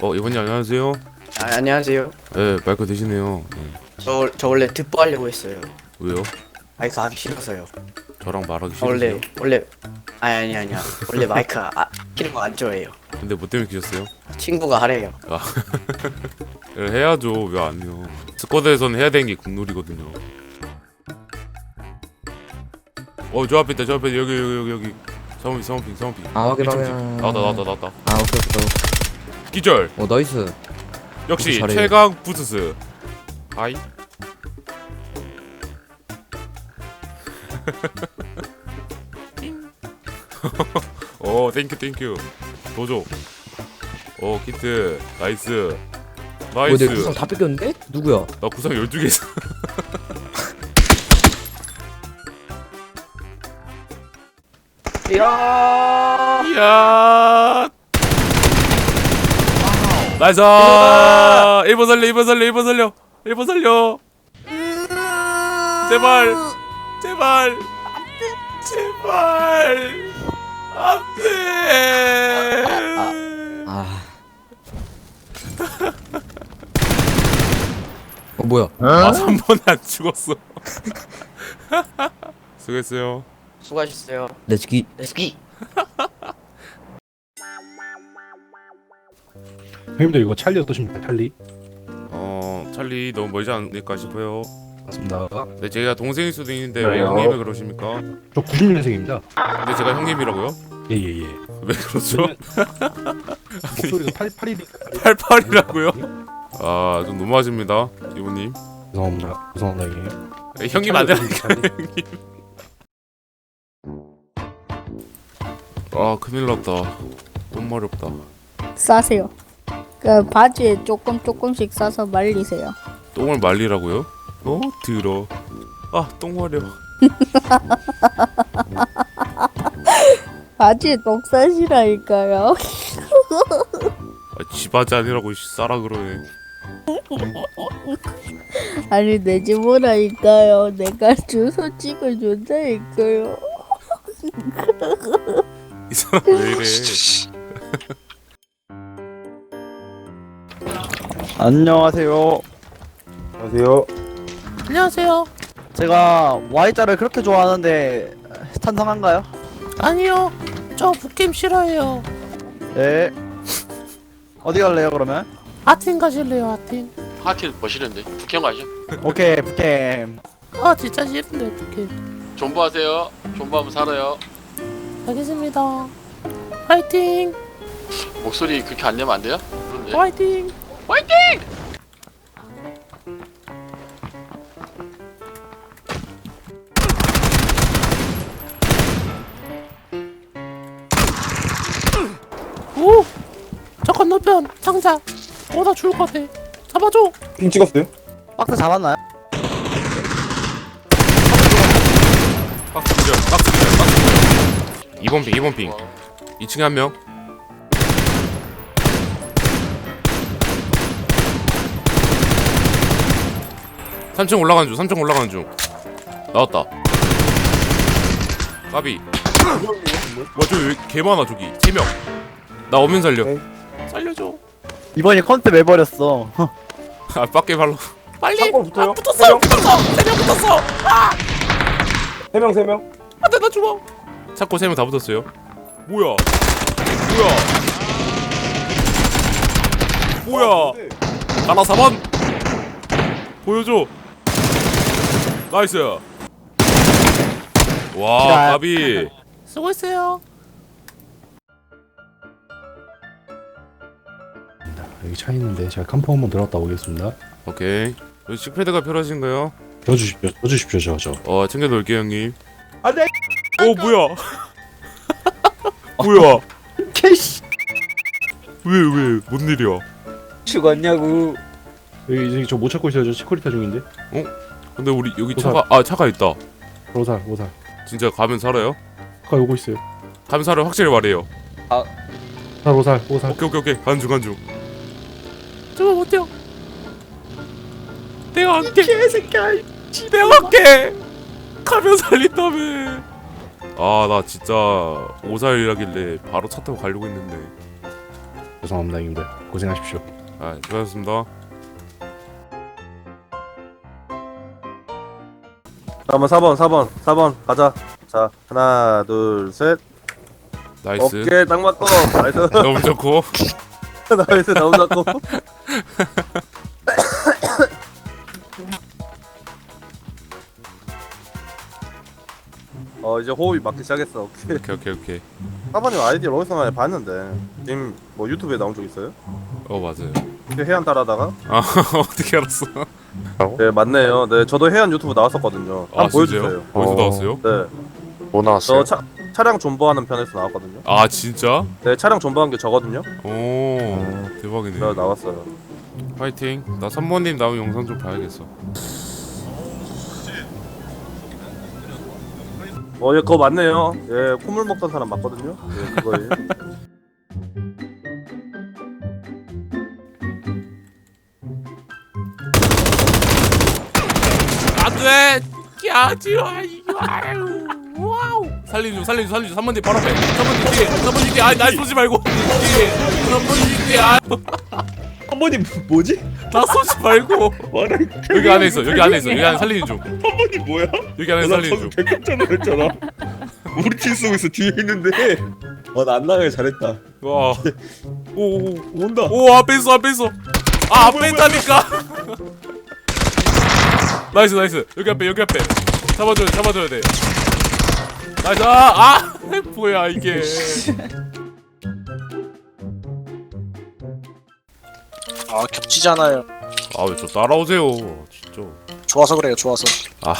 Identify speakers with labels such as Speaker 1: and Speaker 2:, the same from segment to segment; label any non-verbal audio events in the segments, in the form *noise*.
Speaker 1: 어 이번님 안녕하세요.
Speaker 2: 아, 안녕하세요.
Speaker 1: 네 마이크 되시네요. 네.
Speaker 2: 저, 저 원래 듣보 하려고 했어요.
Speaker 1: 왜요?
Speaker 2: 마이크 하기 싫어서요.
Speaker 1: 저랑 말하기
Speaker 2: 아,
Speaker 1: 싫으세요?
Speaker 2: 원래 원래 아니 아니 아니야. 원래 마이크 아, 키는 거 안 좋아해요.
Speaker 1: 근데 뭐 때문에 키셨어요?
Speaker 2: 친구가 하래요. *laughs*
Speaker 1: 네, 해야죠. 왜 안 해요? 스쿼드에서는 해야 되는 게 국룰이거든요. 어, 저 앞에 있다. 저 앞에 여기 여기 여기 여기. 사원핑 사원핑 사원핑.
Speaker 3: 아 확인 확인
Speaker 1: 집. 나왔다 나왔다 나왔다.
Speaker 3: 아 오케이 오케이
Speaker 1: 기절.
Speaker 3: 오 나이스
Speaker 1: 역시. 최강 부스스. 아이. *laughs* 오, 땡큐 땡큐. 도조. 오, 키트. 나이스. 나이스.
Speaker 3: 뭐내 구상 다 뺏겼는데? 누구야?
Speaker 1: 나 구상 12개 있어. *laughs*
Speaker 2: 이야.
Speaker 1: 이야. 나이스. 1번 살려, 1번 살려, 1번 살려. 1번 살려. 제발. 제발. 제발. 안 돼.
Speaker 3: 아. 어 뭐야?
Speaker 1: 아, 3번에 안 죽었어. *laughs* 수고했어요.
Speaker 2: 수고하셨어요.
Speaker 3: 렛츠기
Speaker 2: 레스키.
Speaker 4: 형님들 이거 찰리 어떠십니까? 찰리?
Speaker 1: 어, 찰리 너무 멀지 않을까 싶어요.
Speaker 4: 맞습니다.
Speaker 1: 네, 제가 동생일 수도 있는데 왜
Speaker 4: 그래요?
Speaker 1: 형님이 그러십니까?
Speaker 4: 저 90년생입니다.
Speaker 1: 근데 제가 형님이라고요?
Speaker 4: 예예예.
Speaker 1: 왜 그러죠? *laughs*
Speaker 4: 목소리가 88이니까
Speaker 1: 88이라고요? 아, 좀 너무하십니다, 이모님.
Speaker 4: 죄송합니다. 죄송합니다 형님.
Speaker 1: 에, 형님 안 되니까
Speaker 4: 찰리.
Speaker 1: 형님. 아, 큰일 났다. 너무 마렵다.
Speaker 5: 싸세요. 그 바지에 조금 조금씩 싸서 말리세요.
Speaker 1: 똥을 말리라고요? 어, 들어. 아, 똥 마려. *laughs*
Speaker 5: 바지에 똥 싸시라니까요.
Speaker 1: 아, 지바지 아니라고 씨, 싸라 그러네. *laughs*
Speaker 5: 아니 내집 오라니까요. 내가 주소 찍어준다니까요. *laughs*
Speaker 1: 이 사람 왜 이래?
Speaker 6: 안녕하세요.
Speaker 4: 안녕하세요.
Speaker 7: 안녕하세요.
Speaker 6: 제가 Y자를 그렇게 좋아하는데 탄성한가요?
Speaker 7: 아니요, 저 북캠 싫어해요.
Speaker 6: 네. 어디 갈래요 그러면?
Speaker 7: 아틴 가실래요, 아틴?
Speaker 8: 하킬 멋있는데 북형 가죠
Speaker 6: 오케이 북캠.
Speaker 7: 아, 진짜 싫은데, 북캠.
Speaker 8: 존버하세요 존버하면 살아요
Speaker 7: 알겠습니다. 화이팅!
Speaker 8: 목소리 그렇게 안 내면 안 돼요? 그런데
Speaker 7: 화이팅!
Speaker 8: 화이팅!
Speaker 7: 오! 저 건너편, 상자. 어, 나 죽을 것 같아. 잡아줘!
Speaker 4: 핑 찍었어요?
Speaker 6: 박스 잡았나요?
Speaker 1: 박스 기절, 박스 기절, 박스 기절. 2번 핑, 2번 핑. 2층에 한 명. 삼층 올라가는 중, 3층 올라가는 중. 나왔다. 까비. 와, 저기 개 많아, 저기. 3명. 나 오면 살려. 살려줘.
Speaker 6: 이번이 컨셉 왜 버렸어?
Speaker 1: 아, 빡게 발로.
Speaker 7: 빨리!
Speaker 4: 샷건 붙어요?
Speaker 7: 아, 붙었어! 붙었어! 세명 붙었어!
Speaker 4: 세 명, 세 명.
Speaker 7: 안 돼, 나 죽어!
Speaker 1: 찾고 3명 다 붙었어요. 뭐야? 뭐야? 뭐야? 가나 4번 보여줘 나이스 와
Speaker 6: 야.
Speaker 1: 까비
Speaker 7: 수고했어요.
Speaker 4: 여기 차 있는데 제가 컴포 한번 들어갔다 오겠습니다.
Speaker 1: 오케이 여기 식패드가 필요하신가요?
Speaker 4: 넣어주십시오. 넣어주십시오 저 저.
Speaker 1: 어 챙겨 놓을게요 형님
Speaker 6: 안돼.
Speaker 1: 오 뭐야 *laughs* 뭐야
Speaker 6: 캐시
Speaker 1: 왜왜 뭔 일이야
Speaker 6: 죽었냐고.
Speaker 4: 여기 이제 저못 찾고 있어요. 저 시코리타 중인데.
Speaker 1: 근데 우리 여기. 차가 아 차가 있다.
Speaker 4: 오살 오살.
Speaker 1: 진짜 가면 살아요?
Speaker 4: 가 오고 있어요.
Speaker 1: 가면 살아요 확실히 말해요.
Speaker 4: 오살 오살 오살.
Speaker 1: 오케이 오케이 오케이. 간중 간중.
Speaker 7: 저거 못 뛰어.
Speaker 1: 내가 할게 개새끼야 내가 할게 가면 살린다며. 아 나 진짜 오살이라길래 바로 차 타고 가려고 했는데.
Speaker 4: 죄송합니다 형님들. 고생하십시오.
Speaker 1: 아 수고하셨습니다
Speaker 9: 한번 4번 4번 4번. 가자. 자 하나 둘셋.
Speaker 1: 나이스.
Speaker 9: 오케이 딱 맞고. 나이스. *laughs*
Speaker 1: 너무 좋고. *laughs*
Speaker 9: 나이스 너무 좋고. 어 이제 호흡이 맞기 시작했어. 오케이.
Speaker 1: 오케이 오케이 오케이.
Speaker 9: 4번님 아이디 어디서 많이 봤는데. 지금 뭐 유튜브에 나온 적 있어요?
Speaker 1: 어 맞아요.
Speaker 9: 이렇게 해안 따라다가?
Speaker 1: 아 *laughs* 어떻게 알았어
Speaker 9: 네 맞네요 네 저도 해안 유튜브 나왔었거든요 한번
Speaker 1: 아
Speaker 9: 보여주세요
Speaker 1: 진짜요? 어디서 나왔어요?
Speaker 9: 네 뭐 나왔어요? 저 차, 차량 존버하는 편에서 나왔거든요
Speaker 1: 아 진짜?
Speaker 9: 네 차량 존버한 게 저거든요
Speaker 1: 오 대박이네
Speaker 9: 네 나왔어요
Speaker 1: 파이팅 나 3번님 나온 영상 좀 봐야겠어
Speaker 9: 어, 예, 그거 맞네요. 예, 콧물 먹던 사람 맞거든요. 예, 그거예요. *laughs*
Speaker 1: 안돼 야지 와 이거 아유 와우. 살리줘 살리줘 살리줘. 3번님 바로 앞에. 3번님 뒤에 3번님 뒤에. 아날 쏘지 말고. 뒤에 3번님 뒤에. 아.
Speaker 10: 한 번이 뭐지?
Speaker 1: 나 쏘지 말고.
Speaker 10: 와나
Speaker 1: 여기 안에 있어 여기 안에 있어 여기 안에 살리는 중.
Speaker 10: 한 번이 뭐야?
Speaker 1: 여기 안에
Speaker 10: 나
Speaker 1: 살리는 중
Speaker 10: 방금 백합전을 했잖아. 우리 팀 있어 뒤에 있는데. 어나안 나가길 잘했다.
Speaker 1: 와. 오오오.
Speaker 10: 온다.
Speaker 1: 오 앞에 있어 앞에 있어. 아 앞에 있다니까 나이스 나이스 여기 앞에 여기 앞에 잡아줘야 돼 잡아줘야 돼 나이스 아, 아 *laughs* 뭐야 이게
Speaker 6: 아 겹치잖아요.
Speaker 1: 아 왜 저 따라오세요 진짜
Speaker 6: 좋아서 그래요. 좋아서.
Speaker 1: 아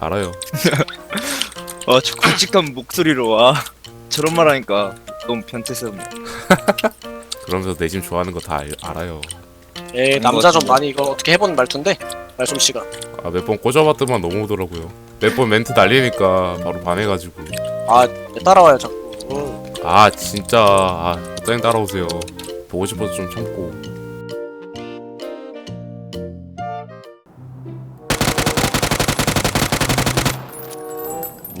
Speaker 1: 알아요 *laughs*
Speaker 10: 아 저 굵직한 목소리로 와. 저런 말 하니까 너무 변태스럽네. *laughs*
Speaker 1: 그러면서 내 집 좋아하는 거 다 알아요
Speaker 6: 예 남자 좀 많이 이거 어떻게 해본 말투인데 말솜씨가.
Speaker 1: 아 몇 번 꽂아봤더만 너무 오더라고요 몇 번 멘트 날리니까 바로 반해가지고
Speaker 6: 아 따라와요 자꾸.
Speaker 1: 아 진짜 아 적당히 따라오세요 보고 싶어서 좀 참고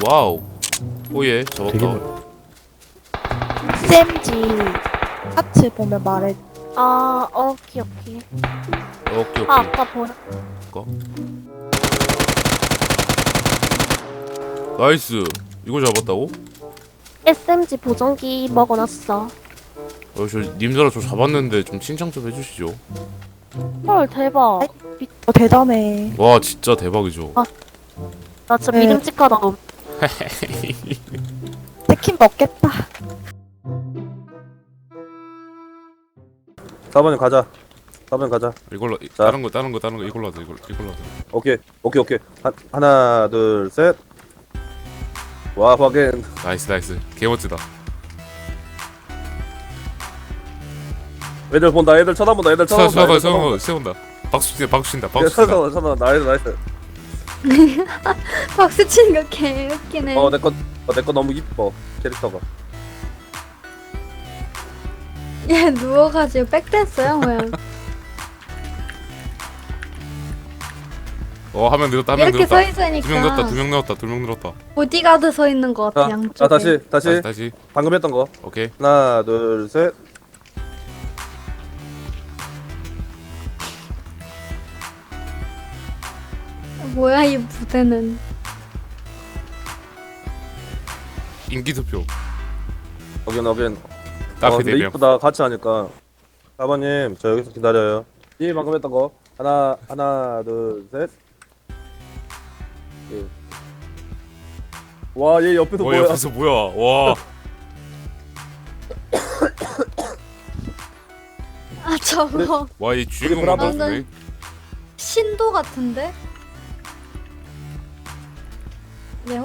Speaker 1: 와우 오예
Speaker 4: 되게
Speaker 1: 잡았다
Speaker 5: 쌤지 하트 보면 말해.
Speaker 11: 아, 오케이, 오케이.
Speaker 1: 오케이
Speaker 11: 아,
Speaker 1: 오케이
Speaker 11: 아까 보여.
Speaker 1: 나이스 이거 잡았다고?
Speaker 11: SMG 보정기 먹어놨어.
Speaker 1: 어, 저 님들아 저 잡았는데 좀 칭찬 좀 해주시죠
Speaker 11: 헐, 대박.
Speaker 5: 어, 대단해.
Speaker 1: 와 진짜 대박이죠
Speaker 11: 나 진짜
Speaker 5: 네.
Speaker 11: 믿음직하다. 너. *laughs*
Speaker 5: 치킨 먹겠다.
Speaker 9: 4번님 가자. 4번님 가자.
Speaker 1: 이걸로 이-
Speaker 9: 자.
Speaker 1: 다른 거 다른 거 다른 거 이걸로 하자 이걸 이걸로 하자
Speaker 9: 오케이, 오케이, 오케이. 하, 하나, 둘, 셋. 와, 확인.
Speaker 1: 나이스 나이스 개 멋지다
Speaker 9: 애들 본다, 애들 쳐다본다, 애들
Speaker 1: 서
Speaker 9: 쳐다본다.
Speaker 1: 서가
Speaker 9: 애들
Speaker 1: 서가 세운다 박수 친다 박수 친다
Speaker 9: 예,
Speaker 1: 박수 친다
Speaker 9: 쳐다본다, 쳐다본다. 나이스, 나이스. *laughs*
Speaker 5: 박수 치는 거 개웃기네.
Speaker 9: 어, 내 거, 어, 내거 너무 이뻐. 캐릭터가.
Speaker 5: 얘 누워가지고 백댄스야 뭐야.
Speaker 1: 어한 명 늘었다 한 명
Speaker 5: 이렇게 서
Speaker 1: 늘었다 두명 늘었다
Speaker 5: 있으니까
Speaker 1: 두명 늘었다 두 명 늘었다
Speaker 5: 보디가드 서 있는 것 같아
Speaker 9: 자,
Speaker 5: 양쪽에.
Speaker 9: 자, 다시, 다시.
Speaker 1: 다시 다시
Speaker 9: 방금 했던 거.
Speaker 1: 오케이
Speaker 9: 하나, 둘, 셋.
Speaker 5: 뭐야 이 부대는.
Speaker 1: 인기 투표
Speaker 9: 어긴, 어긴. 어, 근데
Speaker 1: 대명
Speaker 9: 이쁘다. 같이 하니까. 4번님, 저 여기서 기다려요. 이 방금 했던 거. 하나, 하나, 둘, 셋. 와, 얘 옆에서
Speaker 1: 어
Speaker 9: 뭐야?
Speaker 1: 옆에서 뭐야 와
Speaker 5: 아 저거
Speaker 1: 와 이 주인공
Speaker 9: 브라보.
Speaker 1: 만들었네
Speaker 5: 신도 같은데? 네,